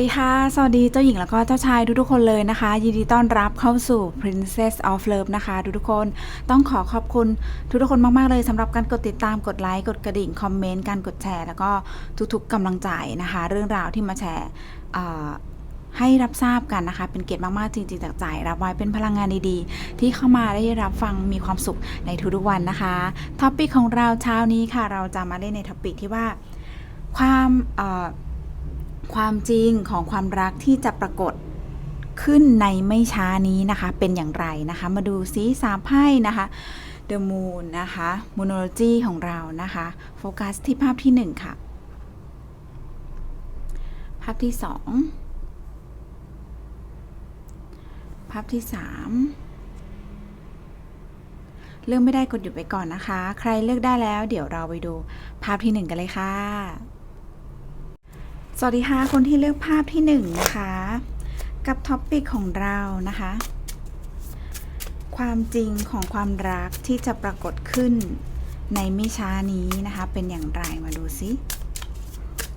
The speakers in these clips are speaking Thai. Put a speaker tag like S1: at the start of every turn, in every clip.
S1: ดีค่ะ สวัสดีเจ้าหญิงแล้วก็เจ้าชายทุกๆคนเลยนะคะ ยินดีต้อนรับเข้าสู่ Princess of Love นะคะ ทุกๆคนต้องขอขอบคุณทุกๆคนมากๆเลยสำหรับการกดติดตามกดไลค์กดกระดิ่ง คอมเมนต์ การกดแชร์ แล้วก็ทุกๆกำลังใจนะคะ เรื่องราวที่มาแชร์ให้รับทราบกันนะคะ เป็นเกียรติมาก ๆ จริง ๆ จากใจรับไว้เป็นพลังงานดีๆ ที่เข้ามาได้รับฟังมีความสุขในทุกๆวันนะคะท็อปปิกของเราเช้านี้ค่ะ เราจะมาเล่นในท็อปปิกที่ว่าความ ความจริงของความรักที่จะปรากฏขึ้นในไม่ช้านี้นะคะ เป็นอย่างไรนะคะ มาดูซิสามไพ่นะคะ The Moon นะคะ Moonology ของเรานะคะ โฟกัสที่ภาพที่หนึ่งค่ะ ภาพที่สองภาพที่สามเลือกไม่ได้กดหยุดไปก่อนนะคะ ใครเลือกได้แล้ว เดี๋ยวเราไปดูภาพที่หนึ่งกันเลยค่ะ สวัสดีค่ะคนที่เลือกภาพที่หนึ่งนะคะ กับท็อปปิกของเรานะคะ ความจริงของความรักที่จะปรากฏขึ้นในไม่ช้านี้นะคะ เป็นอย่างไรมาดูซิ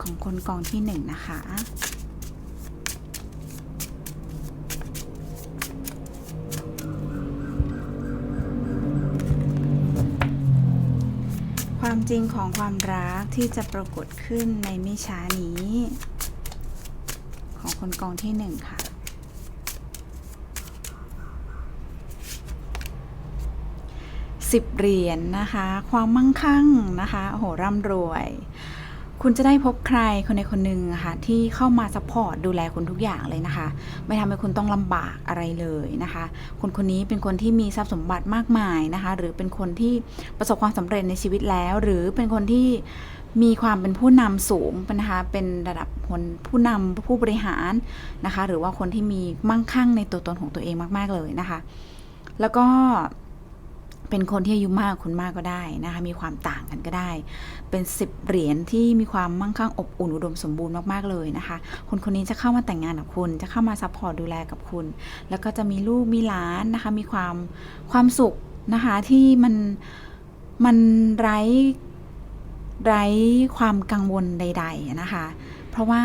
S1: ของคนกองที่หนึ่งนะคะ ความจริงของความรักที่จะปรากฏขึ้นในไม่ช้านี้ ของคนกองที่หนึ่งค่ะ สิบเหรียญนะคะ ความมั่งคั่งนะคะโอ้โหร่ำรวย คุณจะได้พบใครคนใดคนหนึ่งอะค่ะที่เข้ามาซัพพอร์ตดูแลคุณทุกอย่างเลยนะคะ ไม่ทำให้คุณต้องลำบากอะไรเลยนะคะ คนคนนี้เป็นคนที่มีทรัพย์สมบัติมากมายนะคะ หรือเป็นคนที่ประสบความสำเร็จในชีวิตแล้ว หรือเป็นคนที่มีความเป็นผู้นำสูงนะคะเป็นระดับคนผู้นำผู้บริหารนะคะ หรือว่าคนที่มีมั่งคั่งในตัวตนของตัวเองมาก ๆเลยนะคะ แล้วก็ เป็นคนที่อายุมากคุณมากก็ได้นะคะ มีความต่างกันก็ได้ เป็นสิบเหรียญที่มีความมั่งคั่งอบอุ่นอุดมสมบูรณ์มากๆเลยนะคะ คนคนนี้จะเข้ามาแต่งงานกับคุณ จะเข้ามาซัพพอร์ตดูแลกับคุณ แล้วก็จะมีลูกมีหลานนะคะ มีความความสุขนะคะที่มันมันไร้ไร้ความกังวลใด ๆนะคะเพราะว่า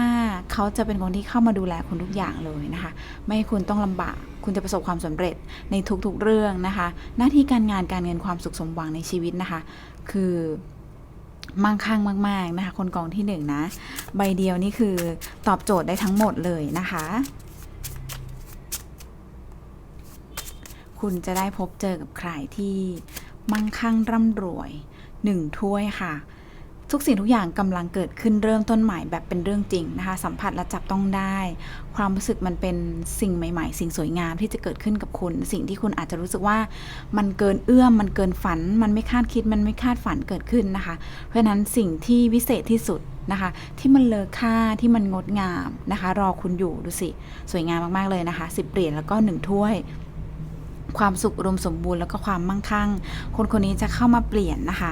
S1: เขาจะเป็นคนที่เข้ามาดูแลคุณทุกอย่างเลยนะคะ ไม่ให้คุณต้องลำบาก คุณจะประสบความสำเร็จในทุกๆเรื่องนะคะ หน้าที่การงานการเงินความสุขสมหวังในชีวิตนะคะ คือมั่งคั่งมาก ๆนะคะ คนกองที่หนึ่งนะใบเดียวนี่คือตอบโจทย์ได้ทั้งหมดเลยนะคะ คุณจะได้พบเจอกับใครที่มั่งคั่งร่ำรวยหนึ่งถ้วยค่ะ ทุกสิ่งทุกอย่างกำลังเกิดขึ้นเริ่มต้นใหม่แบบเป็นเรื่องจริงนะคะ สัมผัสและจับต้องได้ ความรู้สึกมันเป็นสิ่งใหม่ ๆ สิ่งสวยงามที่จะเกิดขึ้นกับคุณ สิ่งที่คุณอาจจะรู้สึกว่ามันเกินเอื้อมมันเกินฝัน มันไม่คาดคิดมันไม่คาดฝันเกิดขึ้นนะคะ เพราะฉะนั้นสิ่งที่วิเศษที่สุดนะคะ ที่มันเลอค่าที่มันงดงามนะคะ รอคุณอยู่ดูสิสวยงามมากๆเลยนะคะสิบเหรียญแล้วก็หนึ่งถ้วยความสุขอุดมสมบูรณ์แล้วก็ความมั่งคั่ง คนคนนี้จะเข้ามาเปลี่ยนนะคะ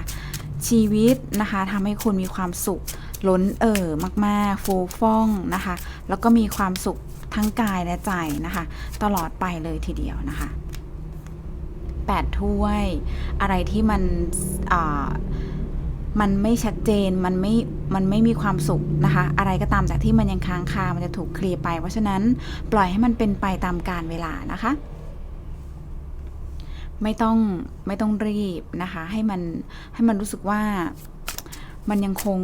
S1: ชีวิตนะคะทำให้คุณมีความสุขล้นเอ่อมากๆ ฟูฟ่องนะคะ แล้วก็มีความสุขทั้งกายและใจนะคะ ตลอดไปเลยทีเดียวนะคะแปดถ้วย อะไรที่มันอ่ามันไม่ชัดเจนมันไม่มันไม่มีความสุขนะคะ อะไรก็ตามจากที่มันยังค้างคา มันจะถูกเคลียร์ไป เพราะฉะนั้นปล่อยให้มันเป็นไปตามกาลเวลานะคะ ไม่ต้องไม่ต้องรีบนะคะให้มันให้มันรู้สึกว่ามันยังคง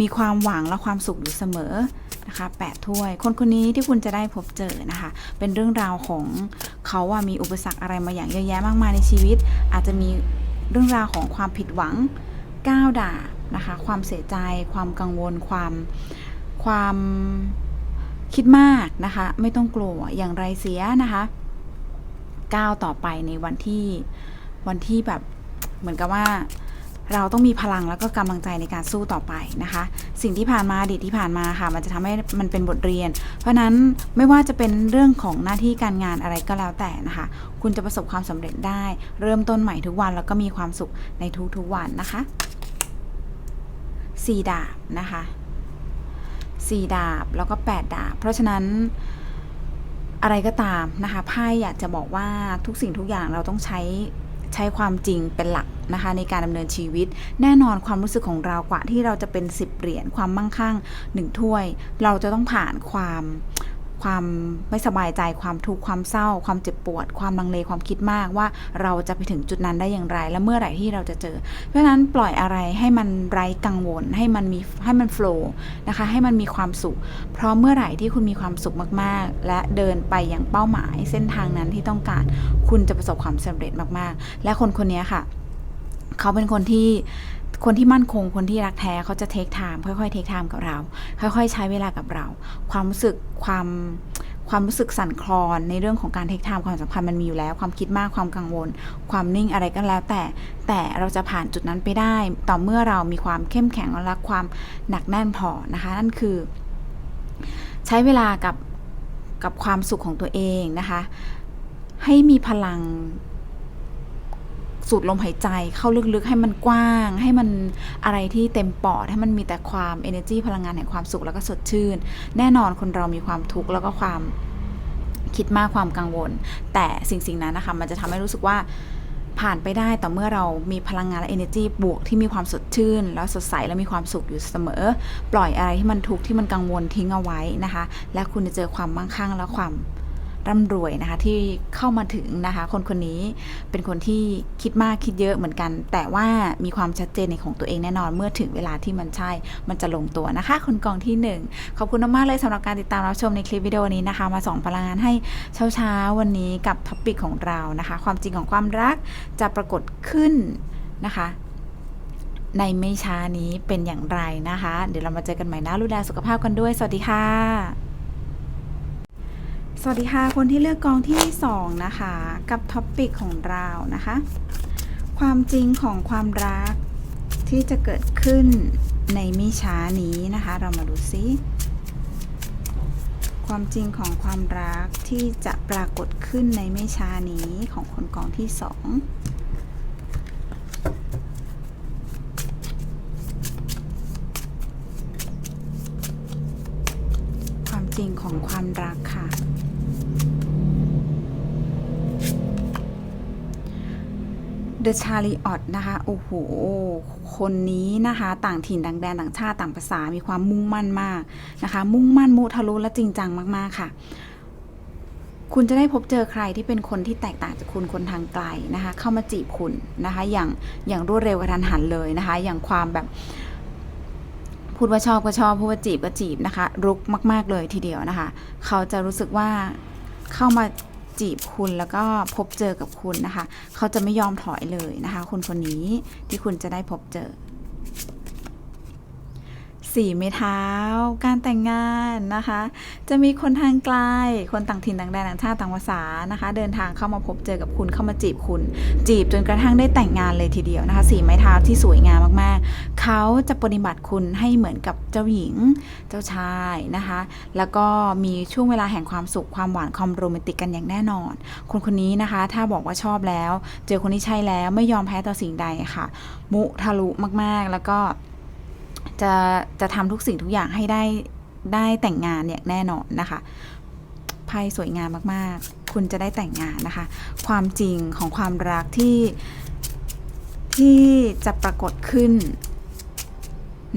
S1: มีความหวังและความสุขอยู่เสมอนะคะแปดถ้วย คนคนนี้ที่คุณจะได้พบเจอนะคะ เป็นเรื่องราวของเขาว่ามีอุปสรรคอะไรมาอย่างเยอะแยะมากมายในชีวิต อาจจะมีเรื่องราวของความผิดหวังก้าวด่านะคะ ความเสียใจ ความกังวล ความความคิดมากนะคะ ไม่ต้องกลัวอย่างไรเสียนะคะ ก้าวต่อไปในวันที่วันที่แบบเหมือนกับว่าเราต้องมีพลังแล้วก็กำลังใจในการสู้ต่อไปนะคะ สิ่งที่ผ่านมาอดีตที่ผ่านมาค่ะ มันจะทำให้มันเป็นบทเรียน เพราะฉะนั้นไม่ว่าจะเป็นเรื่องของหน้าที่การงานอะไรก็แล้วแต่นะคะ คุณจะประสบความสำเร็จได้ เริ่มต้นใหม่ทุกวันแล้วก็มีความสุขในทุกๆวันนะคะสี่ดาบนะคะสี่ดาบแล้วก็แปดดาบ เพราะฉะนั้น อะไรก็ตามนะคะไพ่อยากจะบอกว่าทุกสิ่งทุกอย่างเราต้องใช้ใช้ความจริงเป็นหลักนะคะในการดำเนินชีวิต แน่นอนความรู้สึกของเรากว่าที่เราจะเป็น 10 เหรียญความมั่งคั่งหนึ่งถ้วย เราจะต้องผ่านความ ความไม่สบายใจความทุกข์ความเศร้า ความเจ็บปวด ความลังเลความคิดมากว่าเราจะไปถึงจุดนั้นได้อย่างไร และเมื่อไหร่ที่เราจะเจอ เพราะฉะนั้นปล่อยอะไรให้มันไร้กังวลให้มันมีให้มันโฟล์นะคะให้มันมีความสุข เพราะเมื่อไหร่ที่คุณมีความสุขมากๆ และเดินไปอย่างเป้าหมายเส้นทางนั้นที่ต้องการ คุณจะประสบความสำเร็จมากๆ และคนคนนี้ค่ะ เขาเป็นคนที่ คนที่มั่นคงคนที่รักแท้เขาจะเทคไทม์ค่อยๆเทคไทม์กับเรา ค่อยๆ ใช้เวลากับเรา ความรู้สึกความความรู้สึกสั่นคลอนในเรื่องของการเทคไทม์ความสัมพันธ์มันมีอยู่แล้ว ความคิดมากความกังวล ความนิ่งอะไรก็แล้ว แต่แต่เราจะผ่านจุดนั้นไปได้ ต่อเมื่อเรามีความเข้มแข็งและความหนักแน่นพอนะคะนั่นคือ ใช้เวลากับกับความสุขของตัวเองนะคะ ให้มีพลัง สูดลมหายใจเข้าลึกๆ ให้มันกว้าง ให้มันอะไรที่เต็มปอด ให้มันมีแต่ความ energy พลังงานแห่งความสุขแล้วก็สดชื่น แน่นอนคนเรามีความทุกข์แล้วก็ความคิดมากความกังวล แต่สิ่งสิ่งนั้นนะคะ มันจะทำให้รู้สึกว่าผ่านไปได้แต่เมื่อเรามีพลังงานและ energy บวกที่มีความสดชื่น แล้วสดใสและมีความสุขอยู่เสมอ ปล่อยอะไรที่มันทุกข์ที่มันกังวลทิ้งเอาไว้นะคะ และคุณจะเจอความมั่งคั่งและความ ร่ำรวยนะคะที่เข้ามาถึงนะคะคนคนนี้เป็นคนที่คิดมากคิดเยอะเหมือนกัน แต่ว่ามีความชัดเจนในของตัวเองแน่นอนเมื่อถึงเวลาที่มันใช่มันจะลงตัวนะคะ คนกองที่หนึ่งขอบคุณมากเลยสำหรับการติดตามรับชมในคลิปวิดีโอนี้นะคะ มาส่องพลังงานให้เช้าๆวันนี้กับท็อปิกของเรานะคะ ความจริงของความรักจะปรากฏขึ้นนะคะในไม่ช้านี้เป็นอย่างไรนะคะ เดี๋ยวเรามาเจอกันใหม่นะ รูแลสุขภาพกันด้วย สวัสดีค่ะ สวัสดีค่ะ คนที่เลือกกองที่ 2 นะคะ กับท็อปปิกของเรานะคะ ความจริงของความรักที่จะเกิดขึ้นในม่ช้านี้นะคะ เรามาดูซิ ความจริงของความรักที่จะปรากฏขึ้นในไม่ช้านี้ของคนกองที่สองความจริงของความรักค่ะ The Chariot นะคะโอ้โห คนนี้นะคะ ต่างถิ่นต่างแดนต่างชาติต่างภาษามีความมุ่งมั่นมากนะคะ มุ่งมั่นมุทะลุและจริงจังมาก ๆ ค่ะ คุณจะได้พบเจอใครที่เป็นคนที่แตกต่างจากคุณคนทางไกลนะคะ เข้ามาจีบคุณนะคะ อย่างอย่างรวดเร็วกระทันหันเลยนะคะ อย่างความแบบพูดว่าชอบก็ชอบพูดว่าจีบก็จีบนะคะ รุกมาก ๆ เลยทีเดียวนะคะ เขาจะรู้สึกว่าเข้ามา จีบคุณแล้วก็พบเจอกับคุณนะคะ เขาจะไม่ยอมถอยเลยนะคะคนคนนี้ที่คุณจะได้พบเจอ สี่ไม้เท้า การแต่งงานนะคะ จะมีคนทางไกล คนต่างถิ่นต่างแดนต่างชาติต่างภาษานะคะ เดินทางเข้ามาพบเจอกับคุณเข้ามาจีบคุณ จีบจนกระทั่งได้แต่งงานเลยทีเดียวนะคะ สี่ไม้เท้าที่สวยงามมากๆ เขาจะปฏิบัติคุณให้เหมือนกับเจ้าหญิงเจ้าชายนะคะ แล้วก็มีช่วงเวลาแห่งความสุขความหวานความโรแมนติกกันอย่างแน่นอน คนคนนี้นะคะ ถ้าบอกว่าชอบแล้ว เจอคนที่ใช่แล้วไม่ยอมแพ้ต่อสิ่งใดค่ะ มุทะลุมากๆแล้วก็ จะจะทำทุกสิ่งทุกอย่างให้ได้ได้แต่งงานเนี่ยแน่นอนนะคะไพ่สวยงามมากๆ คุณจะได้แต่งงานนะคะ ความจริงของความรักที่ที่จะปรากฏขึ้น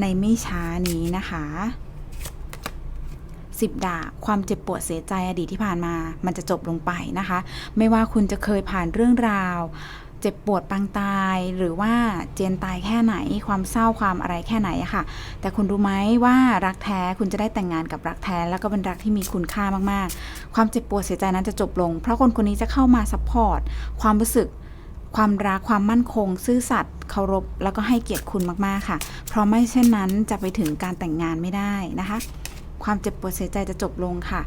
S1: ในไม่ช้านี้นะคะสิบดาบความเจ็บปวดเสียใจอดีตที่ผ่านมา มันจะจบลงไปนะคะ ไม่ว่าคุณจะเคยผ่านเรื่องราว เจ็บปวดปางตายหรือว่าเจียนตายแค่ไหนความเศร้าความอะไรแค่ไหนอะค่ะ แต่คุณรู้ไหมว่ารักแท้คุณจะได้แต่งงานกับรักแท้ แล้วก็เป็นรักที่มีคุณค่ามากๆ ความเจ็บปวดเสียใจนั้นจะจบลง เพราะคนคนนี้จะเข้ามาซัพพอร์ตความรู้สึกความรักความมั่นคง ซื่อสัตย์เคารพ แล้วก็ให้เกียรติคุณมากๆค่ะ เพราะไม่เช่นนั้นจะไปถึงการแต่งงานไม่ได้นะคะ ความเจ็บปวดเสียใจจะจบลงค่ะ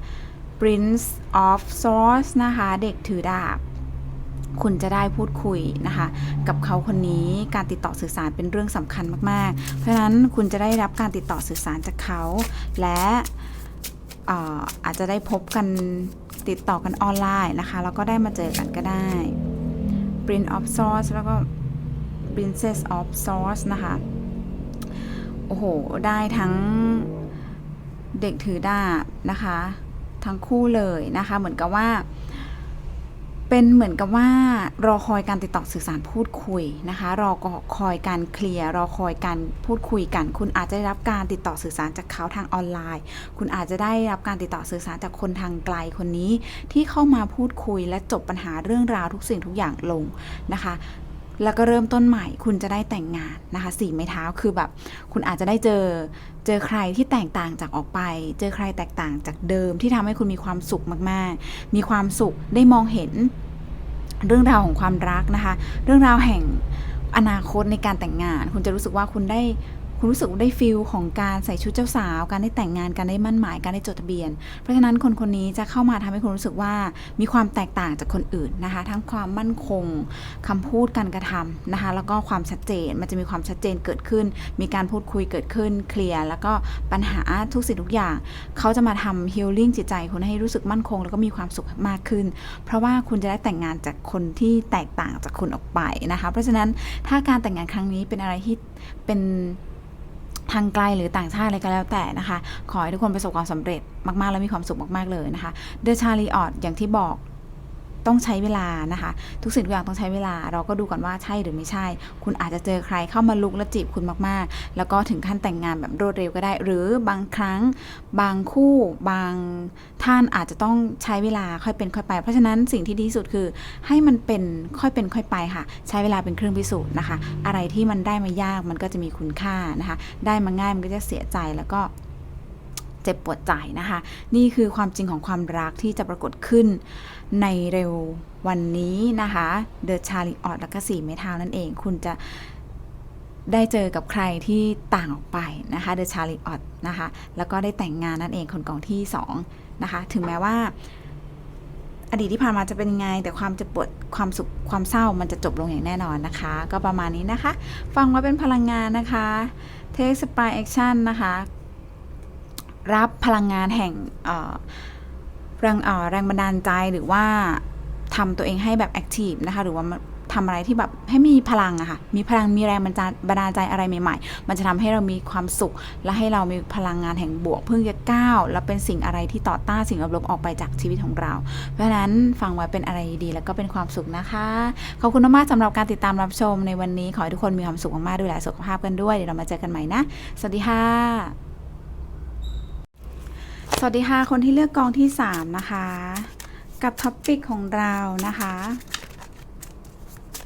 S1: Prince of Swords นะคะ เด็กถือดาบ คุณจะได้พูดคุยนะคะ กับเขาคนนี้การติดต่อสื่อสารเป็นเรื่องสำคัญมากๆ เพราะฉะนั้นคุณจะได้รับการติดต่อสื่อสารจากเขา และเอ่ออาจจะได้พบกันติดต่อกันออนไลน์นะคะ แล้วก็ได้มาเจอกันก็ได้ Prince of Swords แล้วก็ Princess of Swords นะคะ โอ้โห ได้ทั้งเด็กถือดาบนะคะ ทั้งคู่เลยนะคะ เหมือนกับว่า เป็นเหมือนกับว่ารอคอยการติดต่อสื่อสารพูดคุยนะคะ รอคอยการเคลียร์รอคอยการพูดคุยกัน คุณอาจจะได้รับการติดต่อสื่อสารจากเขาทางออนไลน์ คุณอาจจะได้รับการติดต่อสื่อสารจากคนทางไกลคนนี้ ที่เข้ามาพูดคุยและจบปัญหาเรื่องราวทุกสิ่งทุกอย่างลงนะคะ แล้วก็เริ่มต้นใหม่ คุณจะได้แต่งงานนะคะสี่ไม้เท้าคือแบบ คุณอาจจะได้เจอเจอใครที่แตกต่างจากออกไป เจอใครแตกต่างจากเดิมที่ทำให้คุณมีความสุขมากๆ มีความสุขได้มองเห็นเรื่องราวของความรักนะคะ เรื่องราวแห่งอนาคตในการแต่งงาน คุณจะรู้สึกว่าคุณได้ คุณรู้สึกได้ฟิลของการใส่ชุดเจ้าสาว การได้แต่งงานการได้มั่นหมายการได้จดทะเบียน เพราะฉะนั้นคนคนนี้จะเข้ามาทำให้คุณรู้สึกว่ามีความแตกต่างจากคนอื่นนะคะ ทั้งความมั่นคงคำพูดการกระทำนะคะ แล้วก็ความชัดเจนมันจะมีความชัดเจนเกิดขึ้น มีการพูดคุยเกิดขึ้นเคลียร์แล้วก็ปัญหาทุกสิ่งทุกอย่าง เขาจะมาทำฮีลลิ่งจิตใจคุณให้รู้สึกมั่นคง แล้วก็มีความสุขมากขึ้น เพราะว่าคุณจะได้แต่งงานจากคนที่แตกต่างจากคุณออกไปนะคะ เพราะฉะนั้นถ้าการแต่งงานครั้งนี้เป็นอะไรที่เป็น ทางไกลหรือต่างชาติอะไรก็แล้วแต่นะคะ ขอให้ทุกคนประสบความสำเร็จมากๆ และมีความสุขมากๆเลยนะคะเดอะชาลีออดอย่างที่บอก ต้องใช้เวลานะคะ ทุกสิ่งทุกอย่างต้องใช้เวลา เราก็ดูก่อนว่าใช่หรือไม่ใช่ คุณอาจจะเจอใครเข้ามาลุกและจีบคุณมากๆ แล้วก็ถึงขั้นแต่งงานแบบรวดเร็วก็ได้ หรือบางครั้ง บางคู่บางท่านอาจจะต้องใช้เวลาค่อยเป็นค่อยไป เพราะฉะนั้นสิ่งที่ดีที่สุดคือ ให้มันเป็นค่อยเป็นค่อยไปค่ะ ใช้เวลาเป็นเครื่องพิสูจน์นะคะ อะไรที่มันได้มายากมันก็จะมีคุณค่านะคะ ได้มาง่ายมันก็จะเสียใจแล้วก็ เจ็บปวดใจนะคะ นี่คือความจริงของความรักที่จะปรากฏขึ้นในเร็ววันนี้นะคะเดอะชาลีออดแล้วก็สี่ไม้เท้านั่นเอง คุณจะได้เจอกับใครที่ต่างออกไปนะคะเดอะชาลีออดนะคะแล้วก็ได้แต่งงานนั่นเองคนกองที่2นะคะถึงแม้ว่า อดีตที่ผ่านมาจะเป็นยังไง แต่ความเจะปวดความสุขความเศร้ามันจะจบลงอย่างแน่นอนนะคะ ก็ประมาณนี้นะคะ ฟังไว้เป็นพลังงานนะคะ Take Spy Action นะคะ รับพลังงานแห่งแรงแรงบันดาลใจหรือว่าทำตัวเองให้แบบแอคทีฟนะคะ หรือว่าทำอะไรที่แบบให้มีพลังอะค่ะ มีพลังมีแรงบันดาลใจอะไรใหม่ๆ มันจะทำให้เรามีความสุข และให้เรามีพลังงานแห่งบวกเพิ่งจะก้าว และเป็นสิ่งอะไรที่ต่อต้านสิ่งลบๆออกไปจากชีวิตของเรา เพราะฉะนั้นฟังไว้เป็นอะไรดีแล้วก็เป็นความสุขนะคะ ขอบคุณมากๆสำหรับการติดตามรับชมในวันนี้ขอให้ทุกคนมีความสุขมากๆดูแลสุขภาพกันด้วยเดี๋ยวเรามาเจอกันใหม่นะ สวัสดีค่ะ สวัสดีค่ะคนที่เลือกกองที่ 3 นะคะ กับท็อปปิกของเรานะคะ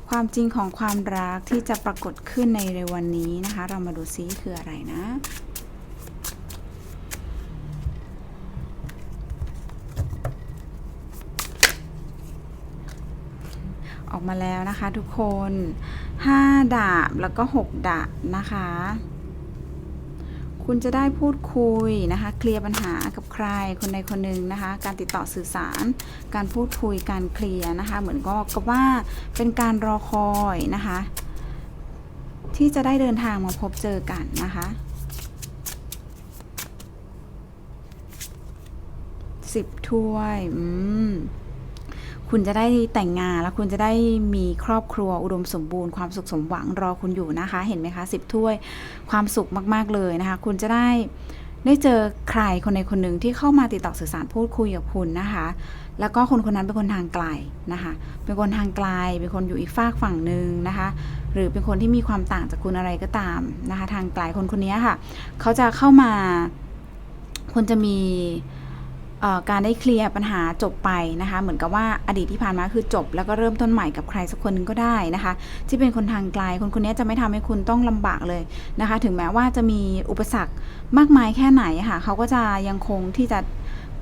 S1: ความจริงของความรักที่จะปรากฏขึ้นในเร็ววันนี้นะคะ เรามาดูซิคืออะไรนะออกมาแล้วนะคะทุกคน 5 ดาบแล้วก็ 6 ดาบนะคะ คุณจะได้พูดคุยนะคะ เคลียร์ปัญหากับใครคนใดคนหนึ่งนะคะ การติดต่อสื่อสาร การพูดคุยการเคลียร์นะคะ เหมือนก็กับว่าเป็นการรอคอยนะคะ ที่จะได้เดินทางมาพบเจอกันนะคะสิบถ้วย อืม คุณจะได้แต่งงานแล้วคุณจะได้มีครอบครัวอุดมสมบูรณ์ความสุขสมหวังรอคุณอยู่นะคะ เห็นไหมคะสิบถ้วยความสุขมากๆเลยนะคะ คุณจะได้ได้เจอใครคนใดคนหนึ่งที่เข้ามาติดต่อสื่อสารพูดคุยกับคุณนะคะ แล้วก็คนคนนั้นเป็นคนทางไกลนะคะ เป็นคนทางไกล เป็นคนอยู่อีกฝากฝั่งหนึ่งนะคะ หรือเป็นคนที่มีความต่างจากคุณอะไรก็ตามนะคะ ทางไกลคนคนนี้ค่ะ เขาจะเข้ามาคุณจะมี การได้เคลียร์ปัญหาจบไปนะคะ เหมือนกับว่าอดีตที่ผ่านมาคือจบ แล้วก็เริ่มต้นใหม่กับใครสักคนนึงก็ได้นะคะ ที่เป็นคนทางไกลคนคนนี้จะไม่ทำให้คุณต้องลำบากเลยนะคะ ถึงแม้ว่าจะมีอุปสรรคมากมายแค่ไหนค่ะเขาก็จะยังคงที่จะ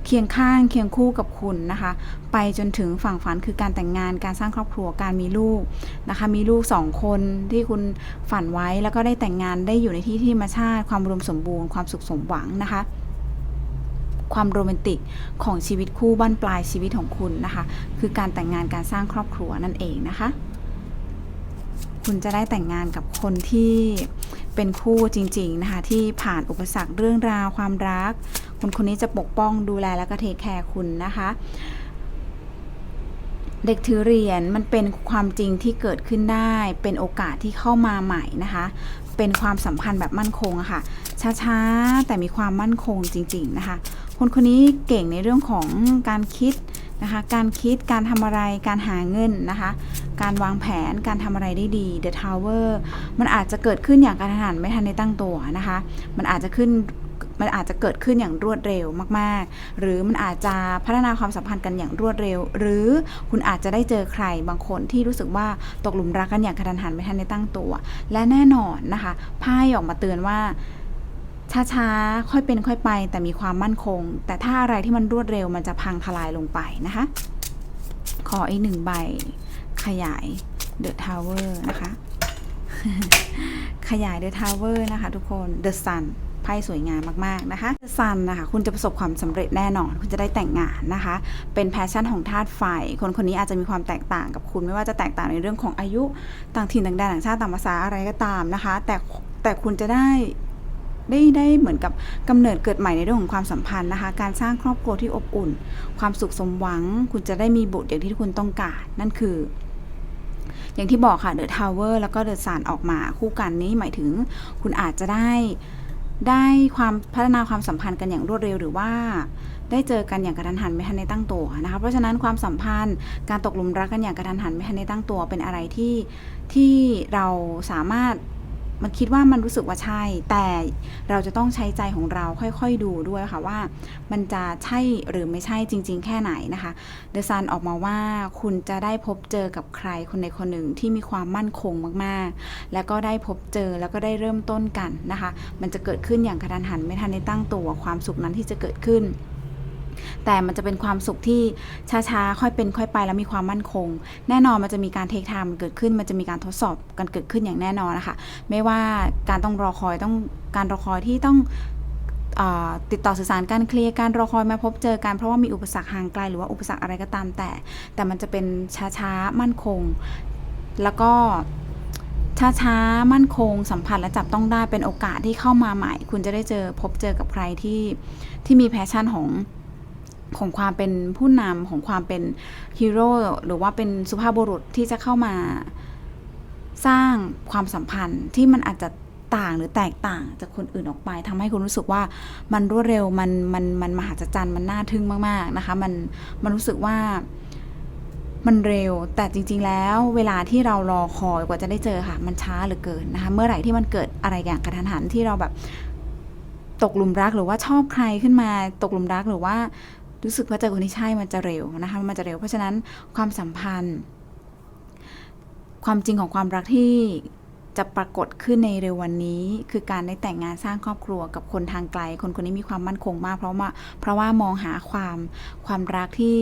S1: เคียงข้างเคียงคู่กับคุณนะคะ ไปจนถึงฝั่งฝันคือการแต่งงานการสร้างครอบครัวการมีลูกนะคะ มีลูกสองคนที่คุณฝันไว้แล้วก็ได้แต่งงานได้อยู่ในที่ที่ธรรมชาติ ความรวมสมบูรณ์ความสุขสมหวังนะคะ ความโรแมนติกของชีวิตคู่บ้านปลายชีวิตของคุณนะคะ คือการแต่งงานการสร้างครอบครัวนั่นเองนะคะ คุณจะได้แต่งงานกับคนที่เป็นคู่จริง ๆ นะคะ ที่ผ่านอุปสรรคเรื่องราวความรัก คนคนนี้จะปกป้องดูแลและก็เทคแคร์คุณนะคะเด็กถือเหรียญมันเป็นความจริงที่เกิดขึ้นได้ เป็นโอกาสที่เข้ามาใหม่นะคะ เป็นความสัมพันธ์แบบมั่นคงอะค่ะ ช้าๆ แต่มีความมั่นคงจริง ๆ นะคะ คนคนนี้เก่งในเรื่องของการคิดนะคะการคิดการทำอะไรการหาเงินนะคะการวางแผนการทำอะไรได้ดี The Tower มันอาจจะเกิดขึ้นอย่างกระทันหันไม่ทันในตั้งตัวนะคะ มันอาจจะขึ้นมันอาจจะเกิดขึ้นอย่างรวดเร็วมาก ๆ หรือมันอาจจะพัฒนาความสัมพันธ์กันอย่างรวดเร็ว หรือคุณอาจจะได้เจอใครบางคนที่รู้สึกว่าตกหลุมรักกันอย่างกระทันหันไม่ทันในตั้งตัว และแน่นอนนะคะไพ่ออกมาเตือนว่า ช้าๆ ค่อยเป็นค่อยไป แต่มีความมั่นคง แต่ถ้าอะไรที่มันรวดเร็วมันจะพังทลายลงไปนะคะ ขออีกหนึ่งใบ ขยาย The Tower นะคะ ขยาย The Tower นะคะทุกคน The Sun ไพ่สวยงามมากๆนะคะ The Sun นะคะ คุณจะประสบความสำเร็จแน่นอน คุณจะได้แต่งงานนะคะ เป็นแพชชั่นของธาตุไฟ คนคนนี้อาจจะมีความแตกต่างกับคุณ ไม่ว่าจะแตกต่างในเรื่องของอายุ ต่างถิ่นต่างแดนต่างชาติต่างภาษาอะไรก็ตามนะคะ แต่แต่คุณจะได้ ได้ได้เหมือนกับกำเนิดเกิดใหม่ในเรื่องของความสัมพันธ์นะคะ การสร้างครอบครัวที่อบอุ่น ความสุขสมหวัง คุณจะได้มีบุตรอย่างที่คุณต้องการ นั่นคือ อย่างที่บอกค่ะเดอะทาวเวอร์แล้วก็เดอะซานออกมาคู่กันนี้หมายถึงคุณอาจจะได้ได้ความพัฒนาความสัมพันธ์กันอย่างรวดเร็วหรือว่าได้เจอกันอย่างกระทันหันไม่ทันในตั้งตัวนะคะ เพราะฉะนั้นความสัมพันธ์การตกหลุมรักกันอย่างกระทันหันไม่ทันในตั้งตัวเป็นอะไรที่ที่เราสามารถ มันคิดว่ามันรู้สึกว่าใช่ แต่เราจะต้องใช้ใจของเราค่อยๆดูด้วยค่ะว่า มันจะใช่หรือไม่ใช่จริง ๆ แค่ไหนนะคะเดอะซันออกมาว่าคุณจะได้พบเจอกับใครคนใดคนหนึ่งที่มีความมั่นคงมากๆ แล้วก็ได้พบเจอแล้วก็ได้เริ่มต้นกันนะคะ มันจะเกิดขึ้นอย่างกระทันหันไม่ทันได้ตั้งตัวความสุขนั้นที่จะเกิดขึ้น แต่มันจะเป็นความสุขที่ช้าๆ ค่อยเป็นค่อยไปแล้วมีความมั่นคง แน่นอนมันจะมีการเทคไทม์เกิดขึ้น มันจะมีการทดสอบกันเกิดขึ้นอย่างแน่นอนนะคะ ไม่ว่าการต้องรอคอยต้องการรอคอยที่ต้องติดต่อสื่อสารการเคลียร์การรอคอยมาพบเจอกันเพราะว่ามีอุปสรรคห่างไกลหรือว่าอุปสรรคอะไรก็ตามแต่ แต่มันจะเป็นช้าๆ มั่นคง แล้วก็ช้าๆ มั่นคง สัมผัสและจับต้องได้เป็นโอกาสที่เข้ามาใหม่ คุณจะได้เจอพบเจอกับใครที่ที่มีแพชชั่นของ ของความเป็นผู้นำของความเป็นฮีโร่หรือว่าเป็นสุภาพบุรุษที่จะเข้ามาสร้างความสัมพันธ์ที่มันอาจจะต่างหรือแตกต่างจากคนอื่นออกไปทำให้คุณรู้สึกว่ามันรวดเร็วมันมันมันมหัศจรรย์มันน่าทึ่งมาก ๆนะคะ มันมันรู้สึกว่ามันเร็วแต่จริง ๆ แล้วเวลาที่เรารอคอยกว่าจะได้เจอค่ะ มันช้าเหลือเกินนะคะ เมื่อไหร่ที่มันเกิดอะไรอย่างกระทันหันที่เราแบบตกหลุมรักหรือว่าชอบใครขึ้นมาตกหลุมรักหรือว่า รู้สึกว่าเจอคนที่ใช่มันจะเร็วนะคะมันจะเร็ว เพราะฉะนั้นความสัมพันธ์ ความจริงของความรักที่จะปรากฏขึ้นในเร็ววันนี้ คือการได้แต่งงานสร้างครอบครัวกับคนทางไกล คนคนนี้มีความมั่นคงมาก เพราะว่าเพราะว่ามองหาความความรักที่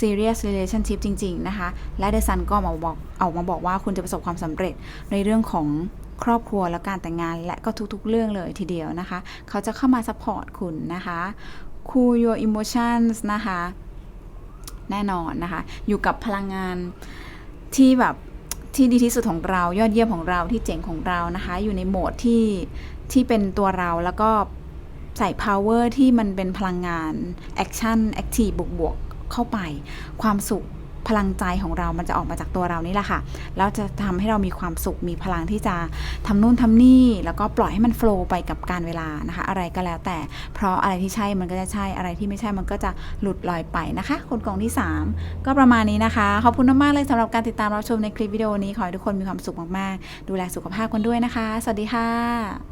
S1: serious relationship จริง ๆ นะคะ และเดซันก็มาบอกออกมาบอกว่าคุณจะประสบความสำเร็จในเรื่องของครอบครัวและการแต่งงานและก็ทุกๆ เรื่องเลยทีเดียวนะคะ เขาจะเข้ามา support คุณนะคะ cool your emotions นะคะ แน่นอนนะคะ อยู่กับพลังงานที่แบบที่ดีที่สุดของเรายอดเยี่ยมของเราที่เจ๋งของเรานะคะ อยู่ในโหมดที่ที่เป็นตัวเราแล้วก็ใส่ power ที่มันเป็นพลังงาน action active บวกๆเข้าไป ความสุข พลังใจของเรามันจะออกมาจากตัวเรานี่แหละค่ะ แล้วจะทำให้เรามีความสุข มีพลังที่จะทำนู่นทำนี่ แล้วก็ปล่อยให้มันโฟล์ไปกับการเวลานะคะ อะไรก็แล้วแต่ เพราะอะไรที่ใช่มันก็จะใช่ อะไรที่ไม่ใช่มันก็จะหลุดลอยไปนะคะ คนกล่องที่ 3 ก็ประมาณนี้นะคะ ขอบคุณมากๆเลยสำหรับการติดตามรับชมในคลิปวิดีโอนี้ ขอให้ทุกคนมีความสุขมากๆ ดูแลสุขภาพกันด้วยนะคะ สวัสดีค่ะ